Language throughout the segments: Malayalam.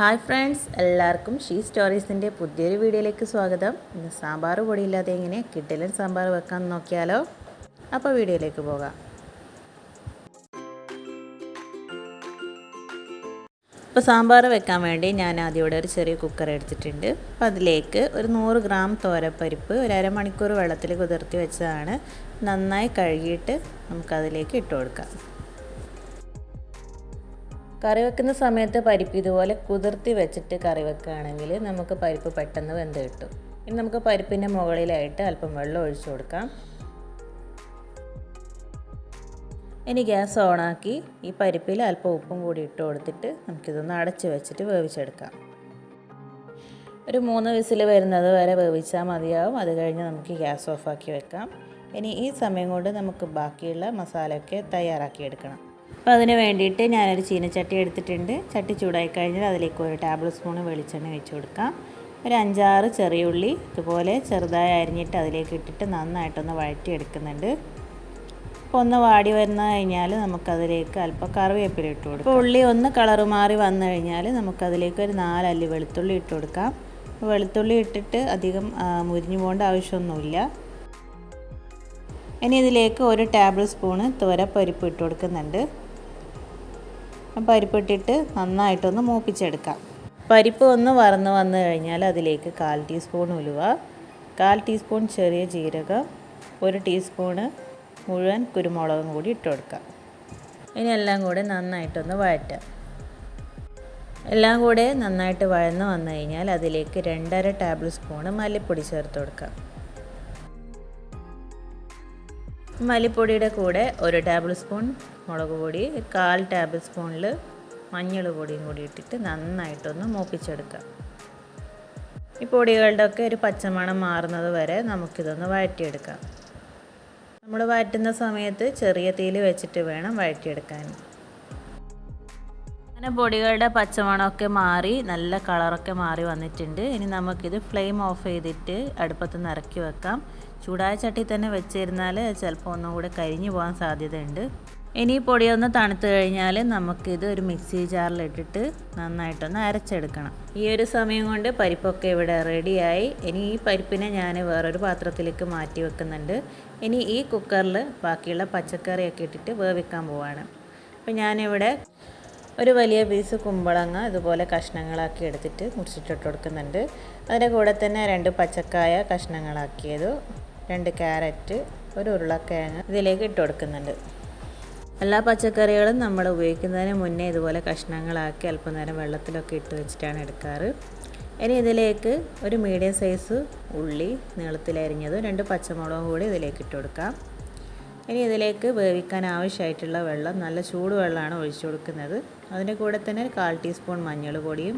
ഹായ് ഫ്രണ്ട്സ് എല്ലാവർക്കും ഷീ സ്റ്റോറീസിന്റെ പുതിയൊരു വീഡിയോയിലേക്ക് സ്വാഗതം. ഇന്ന് സാമ്പാർ പൊടിയില്ലാതെ എങ്ങനെ കിട്ടിലൻ സാമ്പാർ വെക്കാൻ നോക്കിയാലോ? അപ്പോൾ വീഡിയോയിലേക്ക് പോകാം. ഇപ്പോൾ സാമ്പാർ വെക്കാൻ വേണ്ടി ഞാൻ ആദ്യം ഇവിടെ ഒരു ചെറിയ കുക്കർ എടുത്തിട്ടുണ്ട്. അപ്പോൾ അതിലേക്ക് ഒരു നൂറ് ഗ്രാം തോരപ്പരിപ്പ് ഒരു അരമണിക്കൂർ വെള്ളത്തിൽ കുതിർത്തി വെച്ചതാണ്. നന്നായി കഴുകിയിട്ട് നമുക്കതിലേക്ക് ഇട്ട് കൊടുക്കാം. കറി വെക്കുന്ന സമയത്ത് പരിപ്പ് ഇതുപോലെ കുതിർത്തി വെച്ചിട്ട് കറി വെക്കുകയാണെങ്കിൽ നമുക്ക് പരിപ്പ് പെട്ടെന്ന് വെന്ത് കിട്ടും. ഇനി നമുക്ക് പരിപ്പിന്റെ മുകളിലായിട്ട് അല്പം വെള്ളം ഒഴിച്ചു കൊടുക്കാം. ഇനി ഗ്യാസ് ഓണാക്കി ഈ പരിപ്പിൽ അല്പം ഉപ്പും കൂടി ഇട്ട് കൊടുത്തിട്ട് നമുക്കിതൊന്ന് അടച്ച് വെച്ചിട്ട് വേവിച്ചെടുക്കാം. ഒരു മൂന്ന് വിസിൽ വരുന്നത് വരെ വേവിച്ചാൽ മതിയാവും. അത് കഴിഞ്ഞ് നമുക്ക് ഗ്യാസ് ഓഫാക്കി വെക്കാം. ഇനി ഈ സമയം കൊണ്ട് നമുക്ക് ബാക്കിയുള്ള മസാലയൊക്കെ തയ്യാറാക്കി എടുക്കണം അപ്പോൾ അതിന് വേണ്ടിയിട്ട് ഞാനൊരു ചീനച്ചട്ടി എടുത്തിട്ടുണ്ട്. ചട്ടി ചൂടായി കഴിഞ്ഞാൽ അതിലേക്ക് ഒരു ടേബിൾ സ്പൂൺ വെളിച്ചെണ്ണ വെച്ച് കൊടുക്കാം. ഒരു അഞ്ചാറ് ചെറിയ ഉള്ളി ഇതുപോലെ ചെറുതായി അരിഞ്ഞിട്ട് അതിലേക്ക് ഇട്ടിട്ട് നന്നായിട്ടൊന്ന് വഴറ്റി എടുക്കുന്നുണ്ട് അപ്പോൾ ഒന്ന് വാടി വരുന്ന കഴിഞ്ഞാൽ നമുക്കതിലേക്ക് അല്പം കറിവേപ്പില ഇട്ട് കൊടുക്കാം. അപ്പോൾ ഉള്ളി ഒന്ന് കളറ് മാറി വന്നു കഴിഞ്ഞാൽ നമുക്കതിലേക്ക് ഒരു നാലല്ലി വെളുത്തുള്ളി ഇട്ട് കൊടുക്കാം. വെളുത്തുള്ളി ഇട്ടിട്ട് അധികം മുരിഞ്ഞു പോകേണ്ട ആവശ്യമൊന്നുമില്ല. ഇനി ഇതിലേക്ക് ഒരു ടേബിൾ സ്പൂണ് തുവരപ്പരിപ്പ് ഇട്ട് കൊടുക്കുന്നുണ്ട്. പരിപ്പിട്ടിട്ട് നന്നായിട്ടൊന്ന് മൂപ്പിച്ചെടുക്കാം. പരിപ്പ് ഒന്ന് വറന്ന് വന്നു കഴിഞ്ഞാൽ അതിലേക്ക് കാൽ ടീസ്പൂൺ ഉലുവ കാൽ ടീസ്പൂൺ ചെറിയ ജീരകം ഒരു ടീസ്പൂണ് മുഴുവൻ കുരുമുളകും കൂടി ഇട്ട് കൊടുക്കാം. ഇനി എല്ലാം കൂടെ നന്നായിട്ടൊന്ന് വഴറ്റാം. എല്ലാം കൂടെ നന്നായിട്ട് വഴന്ന് വന്നു കഴിഞ്ഞാൽ അതിലേക്ക് രണ്ടര ടേബിൾ സ്പൂണ് മല്ലിപ്പൊടി ചേർത്ത് കൊടുക്കാം. മല്ലിപ്പൊടിയുടെ കൂടെ ഒരു ടേബിൾ സ്പൂൺ മുളക് പൊടി കാൽ ടേബിൾ സ്പൂണിൽ മഞ്ഞൾ പൊടിയും കൂടി ഇട്ടിട്ട് നന്നായിട്ടൊന്ന് മൂപ്പിച്ചെടുക്കുക ഈ പൊടികളുടെ ഒക്കെ ഒരു പച്ചമണം മാറുന്നത് വരെ നമുക്കിതൊന്ന് വഴറ്റിയെടുക്കാം. നമ്മൾ വഴറ്റുന്ന സമയത്ത് ചെറിയ തീയിൽ വെച്ചിട്ട് വേണം വഴറ്റിയെടുക്കാൻ. അങ്ങനെ പൊടികളുടെ പച്ചമണമൊക്കെ മാറി നല്ല കളറൊക്കെ മാറി വന്നിട്ടുണ്ട്. ഇനി നമുക്കിത് ഫ്ലെയിം ഓഫ് ചെയ്തിട്ട് അടുപ്പത്ത് നിന്ന് ഇറക്കി വെക്കാം. ചൂടായ ചട്ടി തന്നെ വെച്ചിരുന്നാൽ ചിലപ്പോൾ ഒന്നും കൂടെ കരിഞ്ഞു പോകാൻ സാധ്യതയുണ്ട്. ഇനി പൊടിയൊന്ന് തണുത്ത് കഴിഞ്ഞാൽ നമുക്കിത് ഒരു മിക്സി ജാറിലിട്ടിട്ട് നന്നായിട്ടൊന്ന് അരച്ചെടുക്കണം. ഈ ഒരു സമയം കൊണ്ട് പരിപ്പൊക്കെ ഇവിടെ റെഡിയായി. ഇനി ഈ പരിപ്പിനെ ഞാൻ വേറൊരു പാത്രത്തിലേക്ക് മാറ്റി വെക്കുന്നുണ്ട്. ഇനി ഈ കുക്കറിൽ ബാക്കിയുള്ള പച്ചക്കറിയൊക്കെ ഇട്ടിട്ട് വേവിക്കാൻ പോവാണ്. അപ്പോൾ ഞാനിവിടെ ഒരു വലിയ പീസ് കുമ്പളങ്ങ ഇതുപോലെ കഷ്ണങ്ങളാക്കി എടുത്തിട്ട് മുറിച്ചിട്ടിട്ട് കൊടുക്കുന്നുണ്ട്. അതിന്റെ കൂടെ തന്നെ രണ്ട് പച്ചക്കായ കഷ്ണങ്ങളാക്കിയത് രണ്ട് ക്യാരറ്റ് ഒരു ഉരുളക്കിഴങ്ങ് ഇതിലേക്ക് ഇട്ട് കൊടുക്കുന്നുണ്ട്. എല്ലാ പച്ചക്കറികളും നമ്മൾ ഉപയോഗിക്കുന്നതിന് മുന്നേ ഇതുപോലെ കഷ്ണങ്ങളാക്കി അല്പം നേരം വെള്ളത്തിലൊക്കെ ഇട്ട് വെച്ചിട്ടാണ് എടുക്കാറ്. ഇനി ഇതിലേക്ക് ഒരു മീഡിയം സൈസ് ഉള്ളി നീളത്തിലരിഞ്ഞതും രണ്ട് പച്ചമുളകും കൂടി ഇതിലേക്ക് ഇട്ട് കൊടുക്കാം. ഇനി ഇതിലേക്ക് വേവിക്കാൻ ആവശ്യമായിട്ടുള്ള വെള്ളം നല്ല ചൂടുവെള്ളമാണ് ഒഴിച്ചു കൊടുക്കുന്നത്. അതിന്റെ കൂടെ തന്നെ കാൽ ടീസ്പൂൺ മഞ്ഞൾ പൊടിയും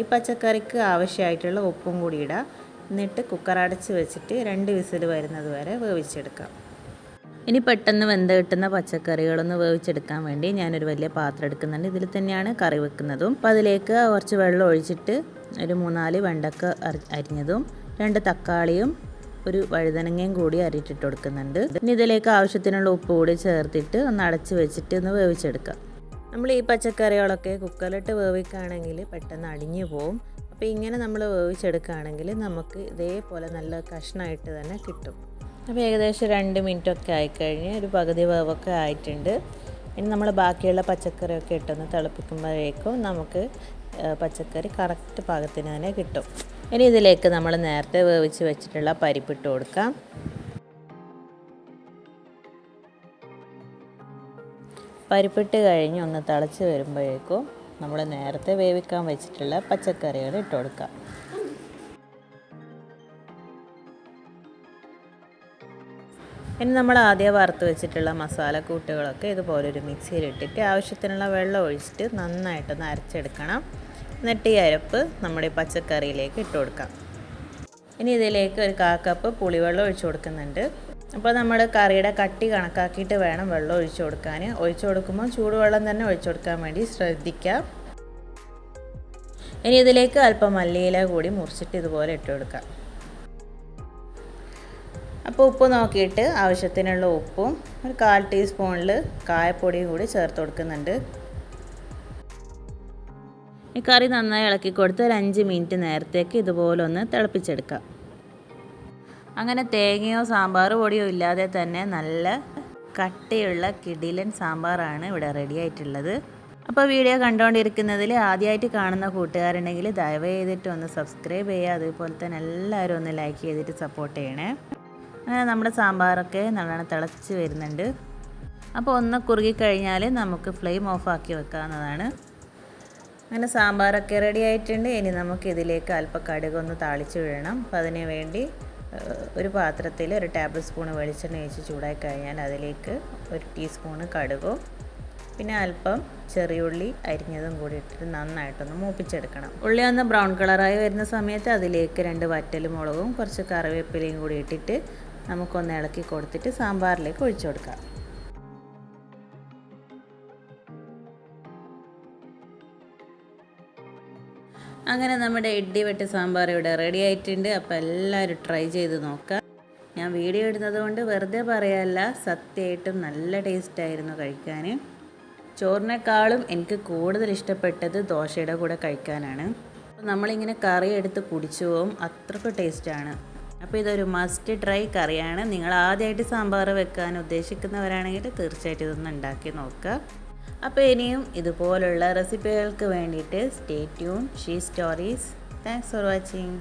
ഈ പച്ചക്കറിക്ക് ആവശ്യമായിട്ടുള്ള ഉപ്പും കൂടി ഇടാം. എന്നിട്ട് കുക്കർ അടച്ച് വെച്ചിട്ട് രണ്ട് വിസിൽ വരുന്നത് വരെ വേവിച്ചെടുക്കാം. ഇനി പെട്ടെന്ന് വെന്ത് കിട്ടുന്ന പച്ചക്കറികളൊന്ന് വേവിച്ചെടുക്കാൻ വേണ്ടി ഞാനൊരു വലിയ പാത്രം എടുക്കുന്നുണ്ട്. ഇതിൽ തന്നെയാണ് കറി വെക്കുന്നതും. അപ്പോൾ അതിലേക്ക് കുറച്ച് വെള്ളം ഒഴിച്ചിട്ട് ഒരു മൂന്നാൽ വെണ്ടക്ക അരിഞ്ഞതും രണ്ട് തക്കാളിയും ഒരു വഴുതനങ്ങയും കൂടി അരിയിട്ടിട്ട് കൊടുക്കുന്നുണ്ട്. ഇനി ഇതിലേക്ക് ആവശ്യത്തിനുള്ള ഉപ്പ് കൂടി ചേർത്തിട്ട് ഒന്ന് അടച്ച് വെച്ചിട്ട് ഒന്ന് വേവിച്ചെടുക്കാം. നമ്മൾ ഈ പച്ചക്കറികളൊക്കെ കുക്കറിലിട്ട് വേവിക്കുകയാണെങ്കിൽ പെട്ടെന്ന് അടിഞ്ഞു പോവും. അപ്പോൾ ഇങ്ങനെ നമ്മൾ വേവിച്ചെടുക്കുകയാണെങ്കിൽ നമുക്ക് ഇതേപോലെ നല്ല കഷ്ണമായിട്ട് തന്നെ കിട്ടും. അപ്പോൾ ഏകദേശം രണ്ട് മിനിറ്റൊക്കെ ആയിക്കഴിഞ്ഞ് ഒരു പകുതി വേവൊക്കെ ആയിട്ടുണ്ട്. ഇനി നമ്മൾ ബാക്കിയുള്ള പച്ചക്കറിയൊക്കെ ഇട്ടൊന്ന് തിളപ്പിക്കുമ്പോഴേക്കും നമുക്ക് പച്ചക്കറി കറക്റ്റ് പാകത്തിന് തന്നെ കിട്ടും. ഇനി ഇതിലേക്ക് നമ്മൾ നേരത്തെ വേവിച്ച് വെച്ചിട്ടുള്ള പരിപ്പിട്ട് കൊടുക്കാം. പരിപ്പിട്ട് കഴിഞ്ഞ് ഒന്ന് തിളച്ച് വരുമ്പോഴേക്കും നമ്മൾ നേരത്തെ വേവിക്കാൻ വെച്ചിട്ടുള്ള പച്ചക്കറികൾ ഇട്ട് കൊടുക്കാം. ഇനി നമ്മൾ ആദ്യം വറുത്ത് വെച്ചിട്ടുള്ള മസാല മസാലക്കൂട്ടുകളൊക്കെ ഇതുപോലൊരു മിക്സിയിലിട്ടിട്ട് ആവശ്യത്തിനുള്ള വെള്ളം ഒഴിച്ചിട്ട് നന്നായിട്ടൊന്ന് അരച്ചെടുക്കണം. എന്നിട്ട് ഈ അരപ്പ് നമ്മുടെ പച്ചക്കറിയിലേക്ക് ഇട്ട് കൊടുക്കാം. ഇനി ഇതിലേക്ക് ഒരു കാ കപ്പ് പുളിവെള്ളം ഒഴിച്ചു കൊടുക്കുന്നുണ്ട്. അപ്പോൾ നമ്മൾ കറിയുടെ കട്ടി കണക്കാക്കിയിട്ട് വേണം വെള്ളം ഒഴിച്ചു കൊടുക്കാൻ ഒഴിച്ചു കൊടുക്കുമ്പോൾ ചൂടുവെള്ളം തന്നെ ഒഴിച്ചു കൊടുക്കാൻ വേണ്ടി ശ്രദ്ധിക്കാം. ഇനി ഇതിലേക്ക് അല്പം മല്ലിയില കൂടി മുറിച്ചിട്ട് ഇതുപോലെ ഇട്ട് കൊടുക്കാം. അപ്പോൾ ഉപ്പ് നോക്കിയിട്ട് ആവശ്യത്തിനുള്ള ഉപ്പും ഒരു കാൽ ടീസ്പൂണിൽ കായപ്പൊടിയും കൂടി ചേർത്ത് കൊടുക്കുന്നുണ്ട്. ഈ കറി നന്നായി ഇളക്കി കൊടുത്ത് ഒരു അഞ്ച് മിനിറ്റ് നേരത്തേക്ക് ഇതുപോലെ ഒന്ന് തിളപ്പിച്ചെടുക്കാം. അങ്ങനെ തേങ്ങയോ സാമ്പാർ പൊടിയോ ഇല്ലാതെ തന്നെ നല്ല കട്ടിയുള്ള കിടിലൻ സാമ്പാറാണ് ഇവിടെ റെഡി ആയിട്ടുള്ളത്. അപ്പോൾ വീഡിയോ കണ്ടുകൊണ്ടിരിക്കുന്നതിൽ ആദ്യമായിട്ട് കാണുന്ന കൂട്ടുകാരുണ്ടെങ്കിൽ ദയവ് ചെയ്തിട്ട് ഒന്ന് സബ്സ്ക്രൈബ് ചെയ്യുക. അതുപോലെ തന്നെ എല്ലാവരും ഒന്ന് ലൈക്ക് ചെയ്തിട്ട് സപ്പോർട്ട് ചെയ്യണേ. അങ്ങനെ നമ്മുടെ സാമ്പാറൊക്കെ നല്ലോണം തിളച്ച് വരുന്നുണ്ട്. അപ്പോൾ ഒന്ന് കുറുകി കഴിഞ്ഞാൽ നമുക്ക് ഫ്ലെയിം ഓഫ് ആക്കി വെക്കാവുന്നതാണ്. അങ്ങനെ സാമ്പാറൊക്കെ റെഡി ആയിട്ടുണ്ട്. ഇനി നമുക്ക് ഇതിലേക്ക് അല്പം കടുകൊന്ന് താളിച്ച് വിടണം. അപ്പം അതിന് വേണ്ടി ഒരു പാത്രത്തിൽ ഒരു ടേബിൾ സ്പൂൺ വെളിച്ചെണ്ണ ഒഴിച്ച് ചൂടായി കഴിഞ്ഞാൽ അതിലേക്ക് ഒരു ടീസ്പൂണ് കടുകും പിന്നെ അല്പം ചെറിയുള്ളി അരിഞ്ഞതും കൂടി ഇട്ടിട്ട് നന്നായിട്ടൊന്ന് മൂപ്പിച്ചെടുക്കണം. ഉള്ളി ഒന്ന് ബ്രൗൺ കളറായി വരുന്ന സമയത്ത് അതിലേക്ക് രണ്ട് വറ്റൽ മുളകും കുറച്ച് കറിവേപ്പിലയും കൂടി ഇട്ടിട്ട് നമുക്കൊന്ന് ഇളക്കി കൊടുത്തിട്ട് സാമ്പാറിലേക്ക് ഒഴിച്ചു കൊടുക്കാം. അങ്ങനെ നമ്മുടെ ഇഡ്ഡി വെട്ട് സാമ്പാർ ഇവിടെ റെഡി ആയിട്ടുണ്ട്. അപ്പോൾ എല്ലാവരും ട്രൈ ചെയ്ത് നോക്കാം ഞാൻ വീഡിയോ ഇടുന്നത് കൊണ്ട് വെറുതെ പറയല്ല. സത്യമായിട്ടും നല്ല ടേസ്റ്റായിരുന്നു കഴിക്കാൻ. ചോറിനേക്കാളും എനിക്ക് കൂടുതൽ ഇഷ്ടപ്പെട്ടത് ദോശയുടെ കൂടെ കഴിക്കാനാണ്. നമ്മളിങ്ങനെ കറി എടുത്ത് കുടിച്ചു പോവും. അത്രയ്ക്ക് ടേസ്റ്റാണ് അപ്പോൾ ഇതൊരു മസ്റ്റ് ട്രൈ കറിയാണ്. നിങ്ങൾ ആദ്യമായിട്ട് സാമ്പാർ വെക്കാൻ ഉദ്ദേശിക്കുന്നവരാണെങ്കിൽ തീർച്ചയായിട്ടും ഇതൊന്ന് ഉണ്ടാക്കി നോക്കുക. അപ്പോൾ ഇനിയും ഇതുപോലുള്ള റെസിപ്പികൾക്ക് വേണ്ടിയിട്ട് stay tune She Stories thanks for watching